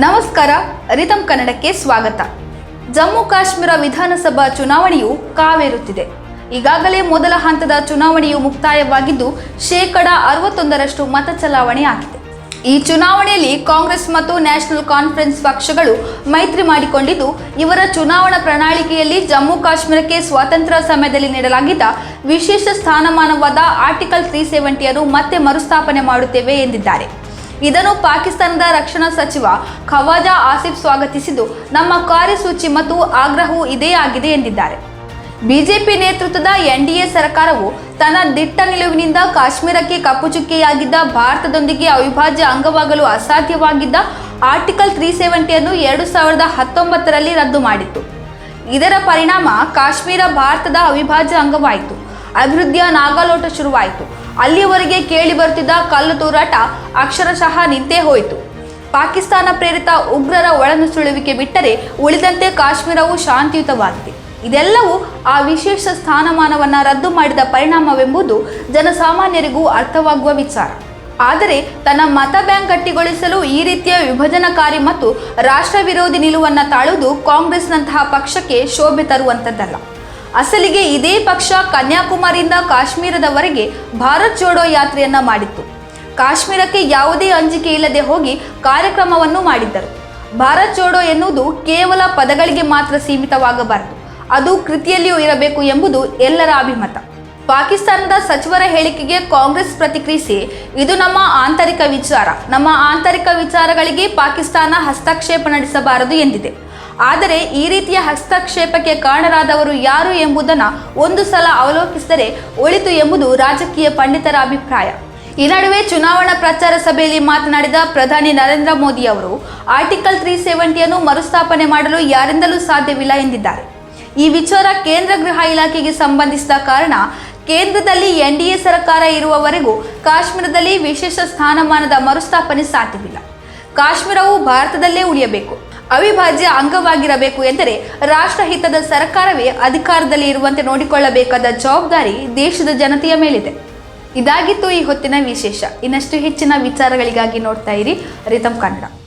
ನಮಸ್ಕಾರ ರಿತಂ ಕನ್ನಡಕ್ಕೆ ಸ್ವಾಗತ. ಜಮ್ಮು ಕಾಶ್ಮೀರ ವಿಧಾನಸಭಾ ಚುನಾವಣೆಯು ಕಾವೇರುತ್ತಿದೆ. ಈಗಾಗಲೇ ಮೊದಲ ಹಂತದ ಚುನಾವಣೆಯು ಮುಕ್ತಾಯವಾಗಿದ್ದು, ಶೇಕಡ ಅರವತ್ತೊಂದರಷ್ಟು ಮತ ಚಲಾವಣೆ ಆಗಿದೆ. ಈ ಚುನಾವಣೆಯಲ್ಲಿ ಕಾಂಗ್ರೆಸ್ ಮತ್ತು ನ್ಯಾಷನಲ್ ಕಾನ್ಫರೆನ್ಸ್ ಪಕ್ಷಗಳು ಮೈತ್ರಿ ಮಾಡಿಕೊಂಡಿದ್ದು, ಇವರ ಚುನಾವಣಾ ಪ್ರಣಾಳಿಕೆಯಲ್ಲಿ ಜಮ್ಮು ಕಾಶ್ಮೀರಕ್ಕೆ ಸ್ವಾತಂತ್ರ್ಯ ಸಮಯದಲ್ಲಿ ನೀಡಲಾಗಿದ್ದ ವಿಶೇಷ ಸ್ಥಾನಮಾನವಾದ ಆರ್ಟಿಕಲ್ ತ್ರೀ ಸೆವೆಂಟಿಯನ್ನು ಮತ್ತೆ ಮರುಸ್ಥಾಪನೆ ಮಾಡುತ್ತೇವೆ ಎಂದಿದ್ದಾರೆ. ಇದನ್ನು ಪಾಕಿಸ್ತಾನದ ರಕ್ಷಣಾ ಸಚಿವ ಖವಾಜಾ ಆಸಿಫ್ ಸ್ವಾಗತಿಸಿದ್ದು, ನಮ್ಮ ಕಾರ್ಯಸೂಚಿ ಮತ್ತು ಆಗ್ರಹವು ಇದೇ ಆಗಿದೆ ಎಂದಿದ್ದಾರೆ. ಬಿಜೆಪಿ ನೇತೃತ್ವದ ಎನ್ಡಿಎ ಸರ್ಕಾರವು ತನ್ನ ದಿಟ್ಟ ನಿಲುವಿನಿಂದ ಕಾಶ್ಮೀರಕ್ಕೆ ಕಪ್ಪುಚುಕ್ಕೆಯಾಗಿದ್ದ ಭಾರತದೊಂದಿಗೆ ಅವಿಭಾಜ್ಯ ಅಂಗವಾಗಲು ಅಸಾಧ್ಯವಾಗಿದ್ದ ಆರ್ಟಿಕಲ್ ತ್ರೀ ಸೆವೆಂಟಿಯನ್ನು ಎರಡು ಸಾವಿರದ ಹತ್ತೊಂಬತ್ತರಲ್ಲಿ ರದ್ದು ಮಾಡಿತ್ತು. ಇದರ ಪರಿಣಾಮ ಕಾಶ್ಮೀರ ಭಾರತದ ಅವಿಭಾಜ್ಯ ಅಂಗವಾಯಿತು. ಅಭಿವೃದ್ಧಿಯ ನಾಗಾಲೋಟ ಶುರುವಾಯಿತು. ಅಲ್ಲಿಯವರೆಗೆ ಕೇಳಿ ಬರುತ್ತಿದ್ದ ಕಲ್ಲು ತೂರಾಟ ಅಕ್ಷರಶಃ ನಿಂತೇ ಹೋಯಿತು. ಪಾಕಿಸ್ತಾನ ಪ್ರೇರಿತ ಉಗ್ರರ ಒಳನುಸುಳುವಿಕೆ ಬಿಟ್ಟರೆ ಉಳಿದಂತೆ ಕಾಶ್ಮೀರವು ಶಾಂತಿಯುತವಾಗಿದೆ. ಇದೆಲ್ಲವೂ ಆ ವಿಶೇಷ ಸ್ಥಾನಮಾನವನ್ನು ರದ್ದು ಮಾಡಿದ ಪರಿಣಾಮವೆಂಬುದು ಜನಸಾಮಾನ್ಯರಿಗೂ ಅರ್ಥವಾಗುವ ವಿಚಾರ. ಆದರೆ ತನ್ನ ಮತ ಬ್ಯಾಂಕ್ ಗಟ್ಟಿಗೊಳಿಸಲು ಈ ರೀತಿಯ ವಿಭಜನಕಾರಿ ಮತ್ತು ರಾಷ್ಟ್ರ ವಿರೋಧಿ ನಿಲುವನ್ನು ತಾಳುವುದು ಕಾಂಗ್ರೆಸ್ನಂತಹ ಪಕ್ಷಕ್ಕೆ ಶೋಭೆ ತರುವಂಥದ್ದಲ್ಲ. ಅಸಲಿಗೆ ಇದೇ ಪಕ್ಷ ಕನ್ಯಾಕುಮಾರಿಯಿಂದ ಕಾಶ್ಮೀರದವರೆಗೆ ಭಾರತ್ ಜೋಡೋ ಯಾತ್ರೆಯನ್ನ ಮಾಡಿತ್ತು. ಕಾಶ್ಮೀರಕ್ಕೆ ಯಾವುದೇ ಅಂಜಿಕೆ ಇಲ್ಲದೆ ಹೋಗಿ ಕಾರ್ಯಕ್ರಮವನ್ನು ಮಾಡಿದ್ದರು. ಭಾರತ್ ಜೋಡೋ ಎನ್ನುವುದು ಕೇವಲ ಪದಗಳಿಗೆ ಮಾತ್ರ ಸೀಮಿತವಾಗಬಾರದು. ಅದು ಕೃತಿಯಲ್ಲಿಯೂ ಇರಬೇಕು ಎಂಬುದು ಎಲ್ಲರ ಅಭಿಮತ. ಪಾಕಿಸ್ತಾನದ ಸಚಿವರ ಹೇಳಿಕೆಗೆ ಕಾಂಗ್ರೆಸ್ ಪ್ರತಿಕ್ರಿಯಿಸಿ, ಇದು ನಮ್ಮ ಆಂತರಿಕ ವಿಚಾರ. ನಮ್ಮ ಆಂತರಿಕ ವಿಚಾರಗಳಿಗೆ ಪಾಕಿಸ್ತಾನ ಹಸ್ತಕ್ಷೇಪ ನಡೆಸಬಾರದು ಎಂದಿದೆ. ಆದರೆ ಈ ರೀತಿಯ ಹಸ್ತಕ್ಷೇಪಕ್ಕೆ ಕಾರಣರಾದವರು ಯಾರು ಎಂಬುದನ್ನು ಒಂದು ಸಲ ಅವಲೋಕಿಸಿದರೆ ಒಳಿತು ಎಂಬುದು ರಾಜಕೀಯ ಪಂಡಿತರ ಅಭಿಪ್ರಾಯ. ಈ ನಡುವೆ ಚುನಾವಣಾ ಪ್ರಚಾರ ಸಭೆಯಲ್ಲಿ ಮಾತನಾಡಿದ ಪ್ರಧಾನಿ ನರೇಂದ್ರ ಮೋದಿ ಅವರು, ಆರ್ಟಿಕಲ್ ತ್ರೀ ಸೆವೆಂಟಿಯನ್ನು ಮರುಸ್ಥಾಪನೆ ಮಾಡಲು ಯಾರಿಂದಲೂ ಸಾಧ್ಯವಿಲ್ಲ ಎಂದಿದ್ದಾರೆ. ಈ ವಿಚಾರ ಕೇಂದ್ರ ಗೃಹ ಇಲಾಖೆಗೆ ಸಂಬಂಧಿಸಿದ ಕಾರಣ ಕೇಂದ್ರದಲ್ಲಿ ಎನ್ಡಿಎ ಸರ್ಕಾರ ಇರುವವರೆಗೂ ಕಾಶ್ಮೀರದಲ್ಲಿ ವಿಶೇಷ ಸ್ಥಾನಮಾನದ ಮರುಸ್ಥಾಪನೆ ಸಾಧ್ಯವಿಲ್ಲ. ಕಾಶ್ಮೀರವು ಭಾರತದಲ್ಲೇ ಉಳಿಯಬೇಕು. ಅವಿಭಾಜ್ಯ ಅಂಗವಾಗಿರಬೇಕು ಎಂದರೆ ರಾಷ್ಟ್ರಹಿತದ ಸರ್ಕಾರವೇ ಅಧಿಕಾರದಲ್ಲಿ ಇರುವಂತೆ ನೋಡಿಕೊಳ್ಳಬೇಕಾದ ಜವಾಬ್ದಾರಿ ದೇಶದ ಜನತೆಯ ಮೇಲಿದೆ. ಇದಾಗಿತ್ತು ಈ ಹೊತ್ತಿನ ವಿಶೇಷ. ಇನ್ನಷ್ಟು ಹೆಚ್ಚಿನ ವಿಚಾರಗಳಿಗಾಗಿ ನೋಡ್ತಾ ಇರಿ ರಿತಮ್ ಕನ್ನಡ.